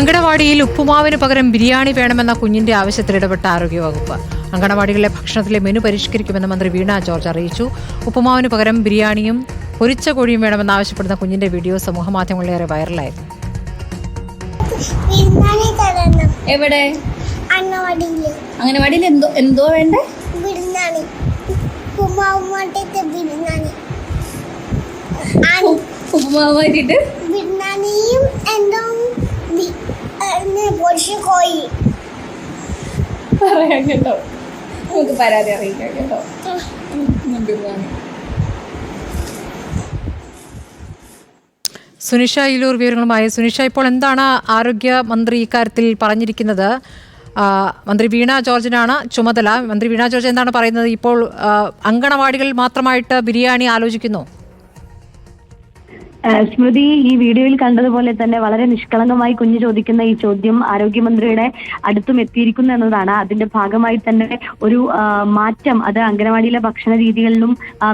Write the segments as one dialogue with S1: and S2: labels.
S1: അങ്കണവാടിയിൽ ഉപ്പുമാവിന് പകരം ബിരിയാണി വേണമെന്ന കുഞ്ഞിന്റെ ആവശ്യത്തിൽ ഇടപെട്ട ആരോഗ്യവകുപ്പ്. അങ്കണവാടികളിലെ ഭക്ഷണത്തിലെ മെനു പരിഷ്കരിക്കുമെന്ന് മന്ത്രി വീണ ജോർജ് അറിയിച്ചു. ഉപ്പുമാവിന് പകരം ബിരിയാണിയും പൊരിച്ച കോഴിയും വേണമെന്ന് ആവശ്യപ്പെടുന്ന കുഞ്ഞിന്റെ വീഡിയോ സമൂഹമാധ്യമങ്ങളിലേറെ വൈറലായിരുന്നു.
S2: എവിടെ? അംഗനവാടിയിൽ എന്തോ എന്തോ വേണ്ടേ? ഉപ്പുമാവ്
S3: ബിരിയാണിയും എന്തോ കോഴി
S2: പറയാം കേട്ടോ. നമുക്ക് പരാതി അറിയിക്കാം കേട്ടോ.
S1: സുനിഷ ഇലൂർ വിവരങ്ങളുമായി. സുനിഷ ഇപ്പോൾ എന്താണ് ആരോഗ്യമന്ത്രി ഇക്കാര്യത്തിൽ പറഞ്ഞിരിക്കുന്നത്? മന്ത്രി വീണ ജോർജിനാണ് ചുമതല. മന്ത്രി വീണ ജോർജ് എന്താണ് പറയുന്നത്? ഇപ്പോൾ അങ്കണവാടികൾ മാത്രമായിട്ട് ബിരിയാണി ആലോചിക്കുന്നു.
S4: സ്മൃതി ഈ വീഡിയോയിൽ കണ്ടതുപോലെ തന്നെ വളരെ നിഷ്കളങ്കമായി കുഞ്ഞു ചോദിക്കുന്ന ഈ ചോദ്യം ആരോഗ്യമന്ത്രിയുടെ അടുത്തും എത്തിയിരിക്കുന്നു എന്നതാണ്. അതിന്റെ ഭാഗമായി തന്നെ ഒരു മാറ്റം അത് അംഗനവാടിയിലെ ഭക്ഷണ രീതികളിലും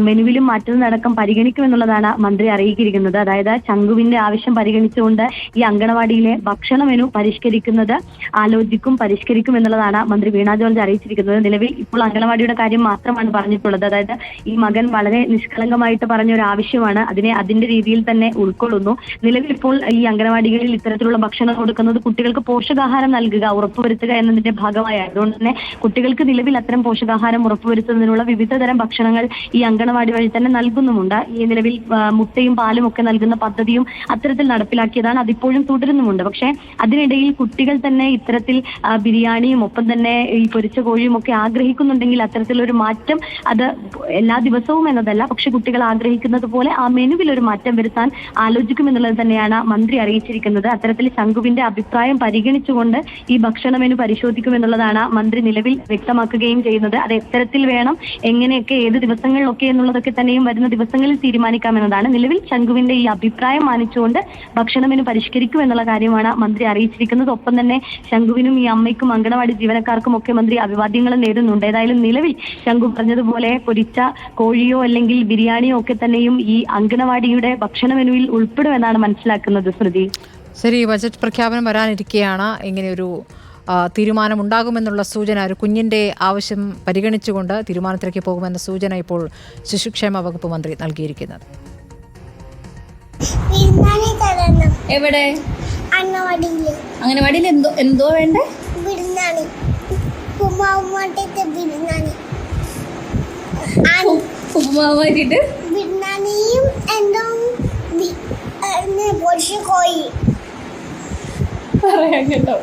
S4: മെനുവിലും മാറ്റം മാറ്റുന്നതടക്കം പരിഗണിക്കുമെന്നുള്ളതാണ് മന്ത്രി അറിയിക്കിയിരിക്കുന്നത് അതായത് ചങ്കുവിന്റെ ആവശ്യം പരിഗണിച്ചുകൊണ്ട് ഈ അംഗനവാടിയിലെ ഭക്ഷണ മെനു പരിഷ്കരിക്കുന്നത് ആലോചിക്കും പരിഷ്കരിക്കും എന്നുള്ളതാണ് മന്ത്രി വീണ ജോർജ് അറിയിച്ചിരിക്കുന്നത്. നിലവിൽ ഇപ്പോൾ അംഗനവാടിയുടെ കാര്യം മാത്രമാണ് പറഞ്ഞിട്ടുള്ളത്. അതായത് ഈ മകൻ വളരെ നിഷ്കളങ്കമായിട്ട് പറഞ്ഞ ഒരു ആവശ്യമാണ് അതിനെ അതിന്റെ രീതിയിൽ തന്നെ ഉൾക്കൊള്ളുന്നു. നിലവിൽ ഇപ്പോൾ ഈ അംഗനവാടികളിൽ ഇത്തരത്തിലുള്ള ഭക്ഷണം കൊടുക്കുന്നത് കുട്ടികൾക്ക് പോഷകാഹാരം നൽകുക ഉറപ്പുവരുത്തുക എന്നതിന്റെ ഭാഗമായി. അതുകൊണ്ട് തന്നെ കുട്ടികൾക്ക് നിലവിൽ അത്തരം പോഷകാഹാരം ഉറപ്പുവരുത്തുന്നതിനുള്ള വിവിധ തരം ഭക്ഷണങ്ങൾ ഈ അംഗനവാടി വഴി തന്നെ നൽകുന്നുമുണ്ട്. ഈ നിലവിൽ മുട്ടയും പാലും ഒക്കെ നൽകുന്ന പദ്ധതിയും അത്തരത്തിൽ നടപ്പിലാക്കിയതാണ്. അതിപ്പോഴും തുടരുന്നുമുണ്ട്. പക്ഷേ അതിനിടയിൽ കുട്ടികൾ തന്നെ ഇത്തരത്തിൽ ബിരിയാണിയും ഒപ്പം തന്നെ ഈ പൊരിച്ച കോഴിയും ഒക്കെ ആഗ്രഹിക്കുന്നുണ്ടെങ്കിൽ അത്തരത്തിലൊരു മാറ്റം അത് എല്ലാ ദിവസവും എന്നതല്ല. പക്ഷെ കുട്ടികൾ ആഗ്രഹിക്കുന്നത് പോലെ ആ മെനുവിൽ ഒരു മാറ്റം വരുത്താൻ ആലോചിക്കുമെന്നുള്ളത് തന്നെയാണ് മന്ത്രി അറിയിച്ചിരിക്കുന്നത്. അത്തരത്തിൽ ശംഖുവിന്റെ അഭിപ്രായം പരിഗണിച്ചുകൊണ്ട് ഈ ഭക്ഷണ മെനു പരിശോധിക്കുമെന്നുള്ളതാണ് മന്ത്രി നിലവിൽ വ്യക്തമാക്കുകയും ചെയ്യുന്നത്. അത് എത്തരത്തിൽ വേണം എങ്ങനെയൊക്കെ ഏത് ദിവസങ്ങളിലൊക്കെ എന്നുള്ളതൊക്കെ തന്നെയും വരുന്ന ദിവസങ്ങളിൽ തീരുമാനിക്കാമെന്നതാണ് നിലവിൽ ശംഖുവിന്റെ ഈ അഭിപ്രായം മാനിച്ചുകൊണ്ട് ഭക്ഷണ മെനു പരിഷ്കരിക്കും എന്നുള്ള കാര്യമാണ് മന്ത്രി അറിയിച്ചിരിക്കുന്നത്. ഒപ്പം തന്നെ ശംഖുവിനും ഈ അമ്മയ്ക്കും അങ്കണവാടി ജീവനക്കാർക്കും ഒക്കെ മന്ത്രി അഭിവാദ്യങ്ങൾ നേരുന്നുണ്ട്. ഏതായാലും നിലവിൽ ശംഖു പറഞ്ഞതുപോലെ പൊരിച്ച കോഴിയോ അല്ലെങ്കിൽ ബിരിയാണിയോ ഒക്കെ തന്നെയും ഈ അങ്കണവാടിയുടെ ഭക്ഷണ മെനുവിൽ ഉൾപ്പെടുമെന്നാണ് മനസ്സിലാക്കുന്നത് സ്മൃതി.
S1: ശരി ബജറ്റ് പ്രഖ്യാപനം വരാനിരിക്കെയാണ് ഇങ്ങനെയൊരു തീരുമാനം തീരുമാനമുണ്ടാകുമെന്നുള്ള സൂചന ഒരു കുഞ്ഞിന്റെ ആവശ്യം പരിഗണിച്ചുകൊണ്ട് തീരുമാനത്തിലേക്ക് പോകുമെന്ന സൂചന ഇപ്പോൾ ശിശുക്ഷേമ വകുപ്പ് മന്ത്രി നൽകിയിരിക്കുന്നത്.
S2: എവിടെ? അംഗനവാടിയിൽ എന്തോ എന്തോ വേണ്ടേ? ഉപ്പുമാവ്
S3: ബിരിയാണിയും എന്തോ ബി- ഏ, പൊരിച്ച കോഴി
S2: പറയാം കേട്ടോ.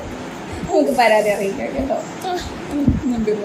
S2: നമുക്ക് പരാതി അറിയിക്കാം കേട്ടോ. നമ്പർ